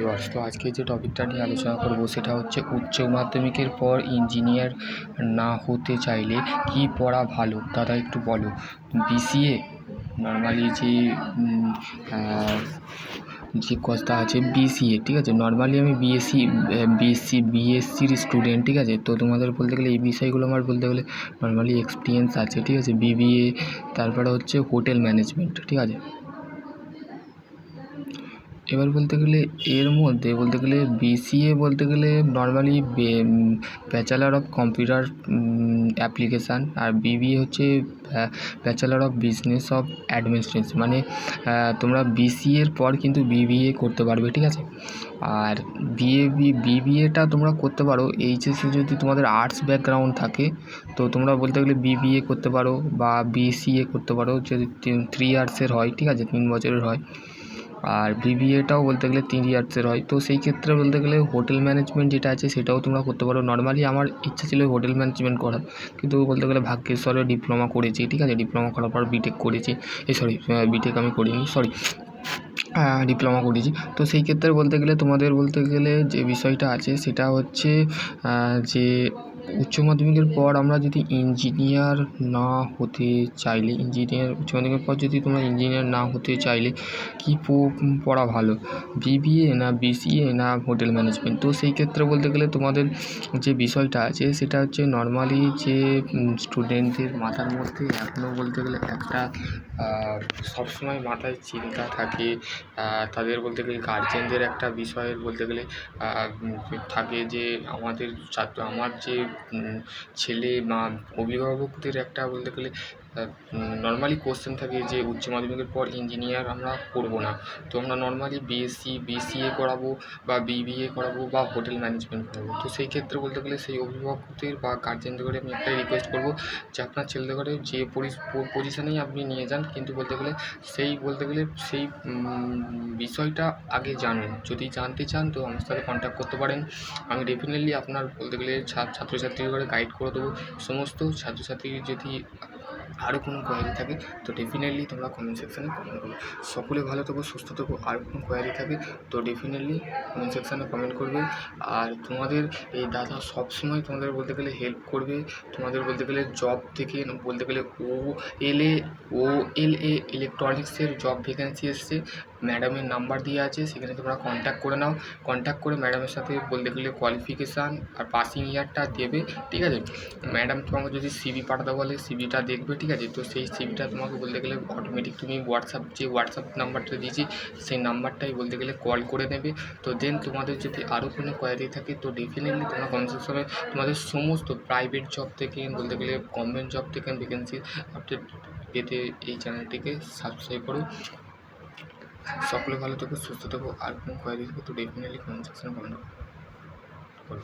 Viewers তো আজকে যে টপিকটা নিয়ে আলোচনা করব সেটা হচ্ছে উচ্চ মাধ্যমিকের পর ইঞ্জিনিয়ার না হতে চাইলে কি পড়া ভালো? দাদা একটু বলো। বিসিএ নর্মালি যে যে কথা আছে বিসিএ ঠিক আছে? নর্মালি আমি বিএসসি বিএসসি বিএসসির স্টুডেন্ট ঠিক আছে? তো তোমাদের বলতে গেলে, এই বিষয়গুলো আমার বলতে গেলে নর্মালি এক্সপিরিয়েন্স আছে, ঠিক আছে? বিবিএ তারপরে হচ্ছে হোটেল ম্যানেজমেন্ট ঠিক আছে? এবার বলতে গেলে এর মধ্যে বলতে গেলে বিসিএ বলতে গেলে normally bachelor of computer application R BBA হচ্ছে bachelor of business of administration মানে তোমরা বিসিএর পর কিন্তু বিবিএ করতে পারবে, ঠিক আছে? আর বিএ বিবিএটা তোমরা করতে পারো এইচএসে যদি তোমাদের আর্টস ব্যাকগ্রাউন্ড থাকে, তো তোমরা বলতে গেলে বিবিএ করতে পারো বা বিসিএ করতে পারো, যদি থ্রি ইয়ার্সের হয়, ঠিক আছে? তিন বছরের হয়। আর বিবিএটাও বলতে গেলে তিন ইয়ার্সের হয়। তো সেই ক্ষেত্রে বলতে গেলে হোটেল ম্যানেজমেন্ট যেটা আছে, সেটাও তোমরা করতে পারো। নর্মালি আমার ইচ্ছা ছিল হোটেল ম্যানেজমেন্ট করার। কিন্তু বলতে গেলে ভাগ্যেশ্বরে ডিপ্লোমা করেছি, ঠিক আছে? ডিপ্লোমা করার পর বিটেক করেছি। এই সরি বিটেক আমি করিনি সরি ডিপ্লোমা করেছি। তো সেই ক্ষেত্রে বলতে গেলে তোমাদের বলতে গেলে যে বিষয়টা আছে, সেটা হচ্ছে যে উচ্চ মাধ্যমিকের পর আমরা যদি ইঞ্জিনিয়ার না হতে চাইলে ইঞ্জিনিয়ার উচ্চ মাধ্যমিকের পর যদি তোমরা ইঞ্জিনিয়ার না হতে চাইলে কী পড়া ভালো? বিবিএ না বিসিএ না হোটেল ম্যানেজমেন্ট তো সেই ক্ষেত্রে বলতে গেলে তোমাদের যে বিষয়টা আছে সেটা হচ্ছে নর্মালি যে স্টুডেন্টদের মাথার মধ্যে এখনও বলতে গেলে একটা আহ, সবসময় মাথায় চিন্তা থাকে তাদের বলতে গেলে গার্জেনদের একটা বিষয়ের বলতে গেলে থাকে যে আমাদের ছাত্র আমার যে ছেলে বা অভিভাবকদের একটা বলতে গেলে নর্মালি কোশ্চেন থাকে যে উচ্চ মাধ্যমিকের পর ইঞ্জিনিয়ার আমরা করব না। তো আমরা নর্মালি বিএসসি বিসিএ করাবো বা বিবিএ করাবো বা হোটেল ম্যানেজমেন্ট করাবো। তো সেই ক্ষেত্রে বলতে গেলে সেই অভিভাবকদের বা গার্জেনদের করে আমি একটাই রিকোয়েস্ট করব যে আপনার ছেলেদের করে যে পজিশানেই আপনি নিয়ে যান। কিন্তু বলতে গেলে সেই, বলতে গেলে সেই বিষয়টা আগে জানুন। যদি জানতে চান তো আমার সাথে কন্ট্যাক্ট করতে পারেন। আমি ডেফিনেটলি আপনার বলতে গেলে ছা- ছাত্রছাত্রীদের করে গাইড করে দেবো। সমস্ত ছাত্রছাত্রীর যদি আরও কোনো কোয়ারি থাকে, তো ডেফিনেটলি তোমরা কমেন্ট সেকশানে কমেন্ট করো সকলে ভালো থেকো, সুস্থ থেকো, আর কোনো কোয়ারি থাকে, তো ডেফিনেটলি কমেন্ট সেকশানে কমেন্ট করবে। আর তোমাদের এই দাদা সবসময় তোমাদের বলতে গেলে হেল্প করবে। তোমাদের বলতে গেলে জব থেকে, বলতে গেলে ও এল এ ও এল এ ইলেকট্রনিক্সের জব ভ্যাকেন্সি এসছে। ম্যাডামের নাম্বার দিয়ে আছে, সেখানে তোমরা কন্ট্যাক্ট করে নাও। কন্ট্যাক্ট করে ম্যাডামের সাথে বলতে গেলে কোয়ালিফিকেশান আর পাসিং ইয়ারটা দেবে, ঠিক আছে? ম্যাডাম তোমাকে যদি সিভি পাঠাতে বলে সিভিটা দেখবে, ঠিক আছে? তো সেই সিভিটা তোমাকে বলতে গেলে অটোমেটিক তুমি হোয়াটসঅ্যাপ যে হোয়াটসঅ্যাপ নাম্বারটা দিয়েছি, সেই নাম্বারটাই বলতে গেলে কল করে নেবে। তো দেন তোমাদের যদি আরও কোনো কোয়ারি থাকে, তো ডেফিনেটলি তোমরা কনসেশনে তোমাদের সমস্ত প্রাইভেট জব থেকে, বলতে গেলে গভর্নমেন্ট জব থেকে ভ্যাকেন্সি আপডেট পেতে এই চ্যানেলটিকে সাবস্ক্রাইব করো। সকলে ভালো থেকো, সুস্থ থেকো, আর কোনো কোয়ারি থাকো তো ডেফিনেটলি কমেন্ট সেকশনে কমেন্ট করো